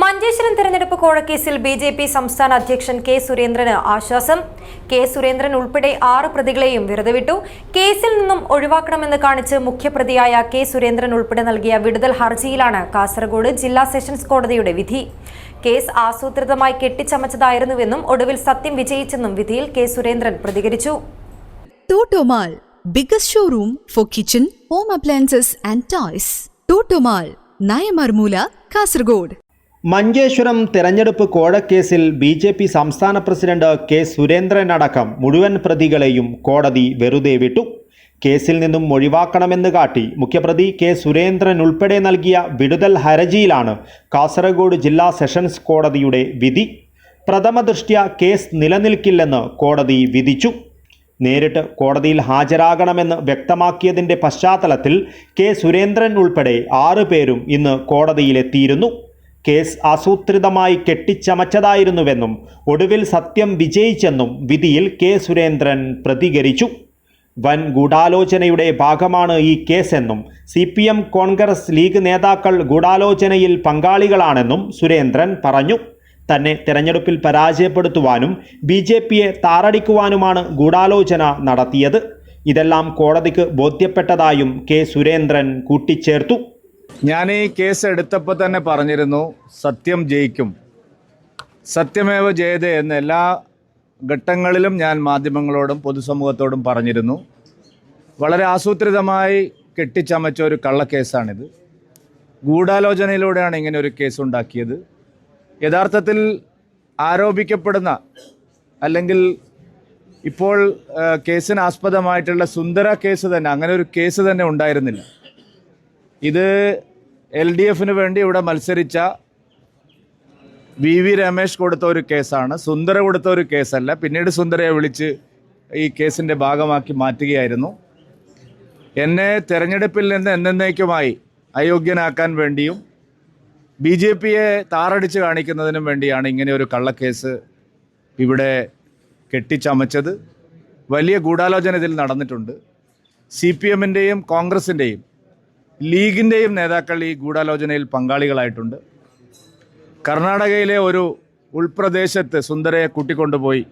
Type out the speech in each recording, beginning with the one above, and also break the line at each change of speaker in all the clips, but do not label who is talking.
മഞ്ചേശ്വരം തെരഞ്ഞെടുപ്പ് കോഴക്കേസിൽ B J P സംസ്ഥാന അധ്യക്ഷൻ കെ സുരേന്ദ്രന് ആശ്വാസം കെ സുരേന്ദ്രൻ ഉൾപ്പെടെ ആറ് പ്രതികളെയും വെറുതെ വിട്ടു കേസിൽ നിന്നും ഒഴിവാക്കണമെന്ന് കാണിച്ച് മുഖ്യപ്രതിയായ കെ സുരേന്ദ്രൻ ഉൾപ്പെടെ നൽകിയ വിടുതൽ ഹർജിയിലാണ് കാസർഗോഡ് ജില്ലാ സെഷൻസ് കോടതിയുടെ വിധി കേസ് ആസൂത്രിതമായി കെട്ടിച്ചമച്ചതായിരുന്നുവെന്നും ഒടുവിൽ സത്യം വിജയിച്ചെന്നും വിധിയിൽ കെ സുരേന്ദ്രൻ പ്രതികരിച്ചു
showroom for kitchen, home appliances and. Totomal, Nayamarmula, Kasargod.
Manjeshwaram തെരഞ്ഞെടുപ്പ് കോഴക്കേസിൽ ബി ജെ പി സംസ്ഥാന പ്രസിഡന്റ് കെ സുരേന്ദ്രനടക്കം മുഴുവൻ പ്രതികളെയും കോടതി വെറുതെ വിട്ടു. കേസിൽ നിന്നും ഒഴിവാക്കണമെന്ന് കാട്ടി മുഖ്യപ്രതി കെ സുരേന്ദ്രൻ ഉൾപ്പെടെ നൽകിയ വിടുതൽ ഹർജിയിലാണ് കാസർഗോഡ് ജില്ലാ സെഷൻസ് കോടതിയുടെ വിധി. പ്രഥമദൃഷ്ട്യ കേസ് നിലനിൽക്കില്ലെന്ന് കോടതി വിധിച്ചു. നേരിട്ട് കോടതിയിൽ ഹാജരാകണമെന്ന് വ്യക്തമാക്കിയതിന്റെ പശ്ചാത്തലത്തിൽ കെ സുരേന്ദ്രൻ ഉൾപ്പെടെ ആറ് പേരും ഇന്ന് കോടതിയിലെത്തിയിരുന്നു. കേസ് ആസൂത്രിതമായി കെട്ടിച്ചമച്ചതായിരുന്നുവെന്നും ഒടുവിൽ സത്യം വിജയിച്ചെന്നും വിധിയിൽ കെ. സുരേന്ദ്രൻ പ്രതികരിച്ചു. വൻ ഗൂഢാലോചനയുടെ ഭാഗമാണ് ഈ കേസെന്നും C P M Congress League നേതാക്കൾ ഗൂഢാലോചനയിൽ പങ്കാളികളാണെന്നും സുരേന്ദ്രൻ പറഞ്ഞു. തന്നെ തെരഞ്ഞെടുപ്പിൽ പരാജയപ്പെടുത്തുവാനും ബി ജെ പിയെ താറടിക്കുവാനുമാണ് ഗൂഢാലോചന നടത്തിയത്. ഇതെല്ലാം കോടതിക്ക് ബോധ്യപ്പെട്ടതായും കെ. സുരേന്ദ്രൻ കൂട്ടിച്ചേർത്തു.
ഞാൻ ഈ കേസ് എടുത്തപ്പോൾ തന്നെ പറഞ്ഞിരുന്നു സത്യം ജയിക്കും. സത്യമേവ ജയതേ എന്ന് എല്ലാ ഘട്ടങ്ങളിലും ഞാൻ മാധ്യമങ്ങളോടും പൊതുസമൂഹത്തോടും പറഞ്ഞിരുന്നു. വളരെ ആസൂത്രിതമായി കെട്ടിച്ചമച്ച ഒരു കള്ളക്കേസാണിത്. ഗൂഢാലോചനയിലൂടെയാണ് ഇങ്ങനെ ഒരു കേസ് ഉണ്ടാക്കിയത്. യഥാർത്ഥത്തിൽ ആരോപിക്കപ്പെടുന്ന അല്ലെങ്കിൽ ഇപ്പോൾ കേസിന് ആസ്പദമായിട്ടുള്ള സുന്ദര കേസ് തന്നെ അങ്ങനെ ഒരു കേസ് തന്നെ ഉണ്ടായിരുന്നില്ല. ഇത് എൽ ഡി എഫിന് വേണ്ടി ഇവിടെ മത്സരിച്ച വി വി രമേശ് കൊടുത്ത ഒരു കേസാണ്. സുന്ദര കൊടുത്ത ഒരു കേസല്ല. പിന്നീട് സുന്ദരയെ വിളിച്ച് ഈ കേസിന്റെ ഭാഗമാക്കി മാറ്റുകയായിരുന്നു. എന്നെ തെരഞ്ഞെടുപ്പിൽ നിന്ന് എന്നേക്കുമായി അയോഗ്യനാക്കാൻ വേണ്ടിയും ബി ജെ പിയെ താറടിച്ച് കാണിക്കുന്നതിനും വേണ്ടിയാണ് ഇങ്ങനെ ഒരു കള്ളക്കേസ് ഇവിടെ കെട്ടിച്ചമച്ചത്. വലിയ ഗൂഢാലോചന ഇതിൽ നടന്നിട്ടുണ്ട്. സി പി എമ്മിന്റെയും കോൺഗ്രസിന്റെയും ലീഗിന്റെയും നേതാക്കൾ ഈ ഗൂഢാലോചനയിൽ പങ്കാളികളായിട്ടുണ്ട്. കർണാടകയിലെ ഒരു ഉൾപ്രദേശത്ത് സുന്ദരയെ കൂട്ടിക്കൊണ്ടുപോയി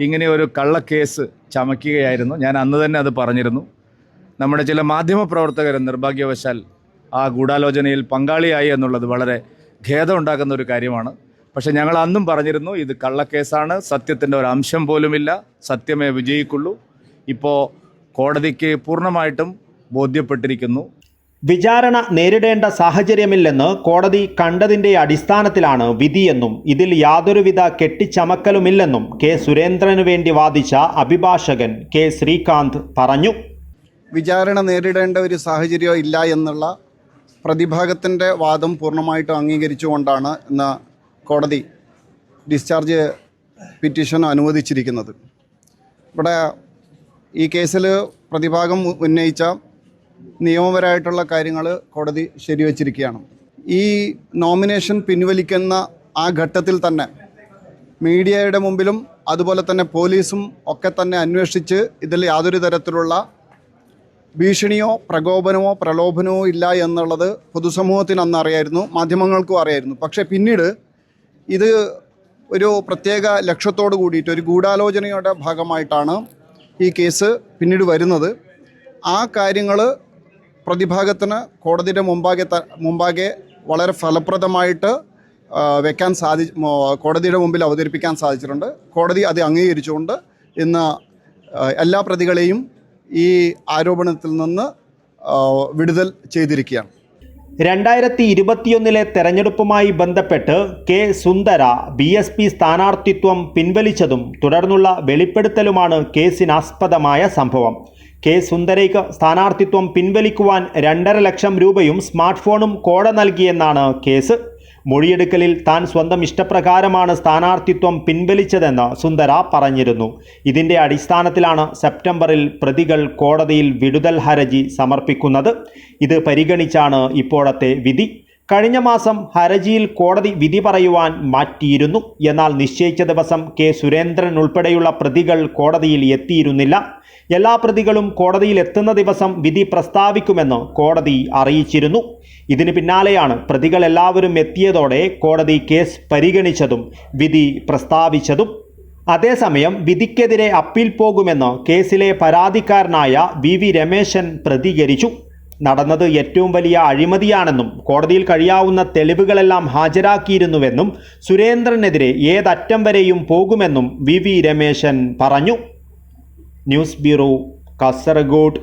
ഇങ്ങനെ ഒരു കള്ളക്കേസ് ചമയ്ക്കുകയായിരുന്നു ഞാൻ അന്ന് തന്നെ അത് പറഞ്ഞിരുന്നു. നമ്മുടെ ചില മാധ്യമപ്രവർത്തകർ നിർഭാഗ്യവശാൽ ആ ഗൂഢാലോചനയിൽ പങ്കാളിയായി എന്നുള്ളത് വളരെ ഖേദമുണ്ടാക്കുന്ന ഒരു കാര്യമാണ്. പക്ഷേ ഞങ്ങൾ അന്നും പറഞ്ഞിരുന്നു ഇത് കള്ളക്കേസാണ് സത്യത്തിന്റെ ഒരു അംശം പോലുമില്ല സത്യമേ വിജയിക്കുള്ളൂ. ഇപ്പോൾ കോടതിക്ക് പൂർണമായിട്ടും ബോധ്യപ്പെട്ടിരിക്കുന്നു.
വിചാരണ നേരിടേണ്ട സാഹചര്യമില്ലെന്ന് കോടതി കണ്ടതിന്റെ അടിസ്ഥാനത്തിലാണ് വിധിയെന്നും ഇതിൽ യാതൊരുവിധ കെട്ടിച്ചമക്കലുമില്ലെന്നും കെ സുരേന്ദ്രനു വേണ്ടി വാദിച്ച അഭിഭാഷകൻ കെ ശ്രീകാന്ത് പറഞ്ഞു.
വിചാരണ നേരിടേണ്ട ഒരു സാഹചര്യം ഇല്ല എന്നുള്ള പ്രതിഭാഗത്തിന്റെ വാദം പൂർണമായിട്ടും അംഗീകരിച്ചുകൊണ്ടാണ് ഇന്ന് കോടതി ഡിസ്ചാർജ് പിറ്റീഷൻ അനുവദിച്ചിരിക്കുന്നത്. ഇവിടെ ഈ കേസിൽ പ്രതിഭാഗം ഉന്നയിച്ച നിയമപരമായിട്ടുള്ള കാര്യങ്ങൾ കോടതി ശരിവച്ചിരിക്കുകയാണ്. ഈ നോമിനേഷൻ പിൻവലിക്കുന്ന ആ ഘട്ടത്തിൽ തന്നെ മീഡിയയുടെ മുമ്പിലും അതുപോലെ തന്നെ പോലീസും ഒക്കെ തന്നെ അന്വേഷിച്ച് ഇതിൽ യാതൊരു തരത്തിലുള്ള ഭീഷണിയോ പ്രകോപനമോ പ്രലോഭനമോ ഇല്ല എന്നുള്ളത് പൊതുസമൂഹത്തിന് അന്ന് അറിയായിരുന്നു മാധ്യമങ്ങൾക്കും അറിയായിരുന്നു. പക്ഷേ പിന്നീട് ഇത് ഒരു പ്രത്യേക ലക്ഷ്യത്തോട് കൂടിയിട്ട് ഒരു ഗൂഢാലോചനയുടെ ഭാഗമായിട്ടാണ് ഈ കേസ് പിന്നീട് വരുന്നത്. ആ കാര്യങ്ങൾ പ്രതിഭാഗത്തിന് കോടതിയുടെ മുമ്പാകെ മുമ്പാകെ വളരെ ഫലപ്രദമായിട്ട് വെക്കാൻ സാധി കോടതിയുടെ മുമ്പിൽ അവതരിപ്പിക്കാൻ സാധിച്ചിട്ടുണ്ട്. കോടതി അത് അംഗീകരിച്ചുകൊണ്ട് ഇന്ന് എല്ലാ പ്രതികളെയും ഈ ആരോപണത്തിൽ നിന്ന് വിടുതൽ ചെയ്തിരിക്കുകയാണ്.
രണ്ടായിരത്തി ഇരുപത്തിയൊന്നിലെ തെരഞ്ഞെടുപ്പുമായി ബന്ധപ്പെട്ട് കെ സുന്ദര ബി എസ് പി സ്ഥാനാർത്ഥിത്വം പിൻവലിച്ചതും തുടർന്നുള്ള വെളിപ്പെടുത്തലുമാണ് കേസിനാസ്പദമായ സംഭവം. കെ സുന്ദരയ്ക്ക് സ്ഥാനാർത്ഥിത്വം പിൻവലിക്കുവാൻ രണ്ടര ലക്ഷം രൂപയും സ്മാർട്ട് ഫോണും കോട നൽകിയെന്നാണ് കേസ്. മൊഴിയെടുക്കലിൽ താൻ സ്വന്തം ഇഷ്ടപ്രകാരമാണ് സ്ഥാനാർത്ഥിത്വം പിൻവലിച്ചതെന്ന് സുന്ദര പറഞ്ഞിരുന്നു. ഇതിന്റെ അടിസ്ഥാനത്തിലാണ് സെപ്റ്റംബറിൽ പ്രതികൾ കോടതിയിൽ വിടുതൽ ഹർജി സമർപ്പിക്കുന്നത്. ഇത് പരിഗണിച്ചാണ് ഇപ്പോഴത്തെ വിധി. കഴിഞ്ഞ മാസം ഹരജിയിൽ കോടതി വിധി പറയുവാൻ മാറ്റിയിരുന്നു. എന്നാൽ നിശ്ചയിച്ച ദിവസം കെ. സുരേന്ദ്രൻ ഉൾപ്പെടെയുള്ള പ്രതികൾ കോടതിയിൽ എത്തിയിരുന്നില്ല. എല്ലാ പ്രതികളും കോടതിയിൽ എത്തുന്ന ദിവസം വിധി പ്രസ്താവിക്കുമെന്ന് കോടതി അറിയിച്ചിരുന്നു. ഇതിന് പിന്നാലെയാണ് പ്രതികൾ എല്ലാവരും എത്തിയതോടെ കോടതി കേസ് പരിഗണിച്ചതും വിധി പ്രസ്താവിച്ചതും. അതേസമയം വിധിക്കെതിരെ അപ്പീൽ പോകുമെന്ന് കേസിലെ പരാതിക്കാരനായ വി വി രമേശൻ പ്രതികരിച്ചു. നടന്നത് ഏറ്റവും വലിയ അഴിമതിയാണെന്നും കോടതിയിൽ കഴിയാവുന്ന തെളിവുകളെല്ലാം ഹാജരാക്കിയിരുന്നുവെന്നും സുരേന്ദ്രനെതിരെ ഏതറ്റം വരെയും പോകുമെന്നും വി വി രമേശൻ പറഞ്ഞു. News bureau Kasargod.